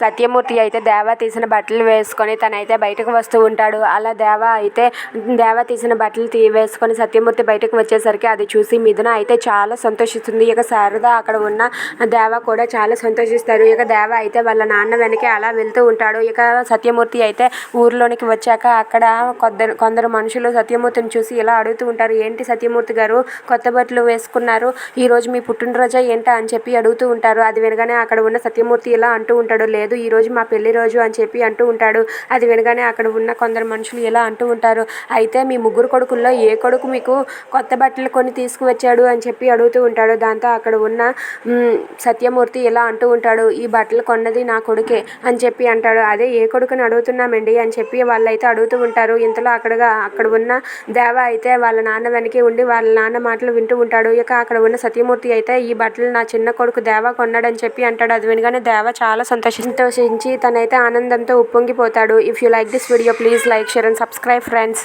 సత్యమూర్తి అయితే దేవ తీసిన బట్టలు వేసుకొని తనైతే బయటకు వస్తూ ఉంటాడు. అలా దేవ అయితే దేవ తీసిన బట్టలు తీ వేసుకొని సత్యమూర్తి బయటకు వచ్చేసరికి అది చూసి మిథున అయితే చాలా సంతోషిస్తుంది. ఇక శారద అక్కడ ఉన్న దేవ కూడా చాలా సంతోషిస్తారు. ఇక దేవ అయితే వాళ్ళ నాన్న వెనకే అలా వెళ్తూ ఉంటాడు. ఇక సత్యమూర్తి అయితే ఊర్లోనికి వచ్చాక అక్కడ కొందరు కొందరు మనుషులు సత్యమూర్తిని చూసి ఇలా అడుగుతూ ఉంటారు. ఏంటి సత్యమూర్తి గారు కొత్త బట్టలు వేసుకున్నారు? ఈరోజు మీ పుట్టినరోజా ఏంటా? అని చెప్పి అడుగుతూ ఉంటారు. అది వినగానే అక్కడ ఉన్న సత్యమూర్తి ఇలా అంటూ ఉంటాడు. లేదు ఈ రోజు మా పెళ్ళి రోజు అని చెప్పి అంటూ ఉంటాడు. అది వినగానే అక్కడ ఉన్న కొందరు మనుషులు ఇలా అంటూ ఉంటారు. అయితే మీ ముగ్గురు కొడుకుల్లో ఏ కొడుకు మీకు కొత్త బట్టలు కొని తీసుకువచ్చాడు అని చెప్పి అడుగుతూ ఉంటాడు. దాంతో అక్కడ ఉన్న సత్యమూర్తి ఇలా అంటూ ఉంటాడు ఈ బట్టలు కొన్నది నా కొడుకే అని చెప్పి అంటాడు. అదే ఏ కొడుకుని అడుగుతున్నామండి అని చెప్పి వాళ్ళైతే అడుగుతూ ఉంటారు. ఇంతలో అక్కడగా అక్కడ ఉన్న దేవ అయితే వాళ్ళ నాన్న వెనకే ఉండి వాళ్ళ నాన్న మాటలు వింటూ ఉంటాడు. ఇక అక్కడ ఉన్న సత్యమూర్తి అయితే ఈ బట్టలు నా చిన్న కొడుకు దేవ కొన్నాడని చెప్పి అంటాడు. అది వినగానే దేవ చాలా సంతోషి సంతోషించి తనైతే ఆనందంతో ఉప్పొంగిపోతాడు. If you like this video please like share and subscribe friends